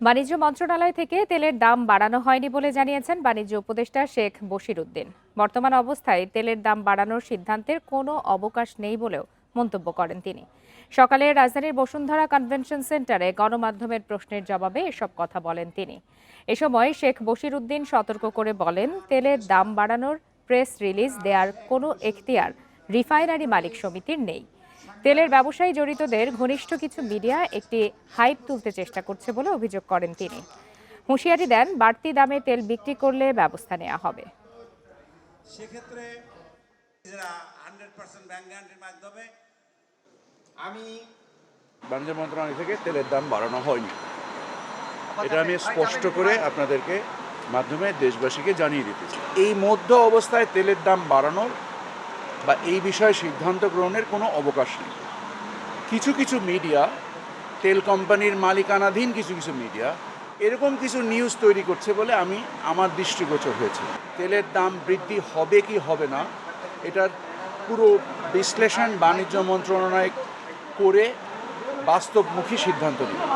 বাণিজ্য মন্ত্রণালয় থেকে তেলের দাম বাড়ানো হয়নি বলে জানিয়েছেন বাণিজ্য উপদেষ্টা শেখ বশিরউদ্দিন বর্তমান অবস্থায় তেলের দাম বাড়ানোর সিদ্ধান্তের কোনো অবকাশ নেই বলেও মন্তব্য করেন তিনি। সকালে রাজধানীর বসুন্ধরা কনভেনশন সেন্টারে গণমাধ্যমের প্রশ্নের জবাবে এসব কথা বলেন তিনি। এ সময় শেখ বশিরউদ্দিন সতর্ক করে বলেন, তেলের দাম বাড়ানোর প্রেস রিলিজ দেওয়ার কোনো এখতিয়ার রিফাইনারি মালিক সমিতির নেই। তেলের ব্যবসায়ী জড়িতদের ঘনিষ্ঠ কিছু মিডিয়া একটি হাইপ তুলতে চেষ্টা করছে বলে অভিযোগ করেন তিনি। হুঁশিয়ারি দেন বাড়তি দামে তেল বিক্রি করলে ব্যবস্থা নেওয়া হবে। সেক্ষেত্রে হান্ড্রেড পার্সেন্ট ব্যাংক গ্যারান্টির মাধ্যমে আমি বাণিজ্য মন্ত্রণালয় থেকে তেলের দাম বাড়ানো হয়নি। এটা আমি স্পষ্ট করে আপনাদেরকে মাধ্যমে দেশবাসীকে জানিয়ে দিতে চাই এই মধ্য অবস্থায় তেলের দাম বাড়ানোর বা এই বিষয়ে সিদ্ধান্ত গ্রহণের কোনো অবকাশ নেই। কিছু কিছু মিডিয়া, তেল কোম্পানির মালিকানাধীন কিছু কিছু মিডিয়া এরকম কিছু নিউজ তৈরি করছে বলে আমি আমার দৃষ্টিগোচর হয়েছে। তেলের দাম বৃদ্ধি হবে কি হবে না, এটার পুরো বিশ্লেষণ বাণিজ্য মন্ত্রণালয় করে বাস্তবমুখী সিদ্ধান্ত নেবে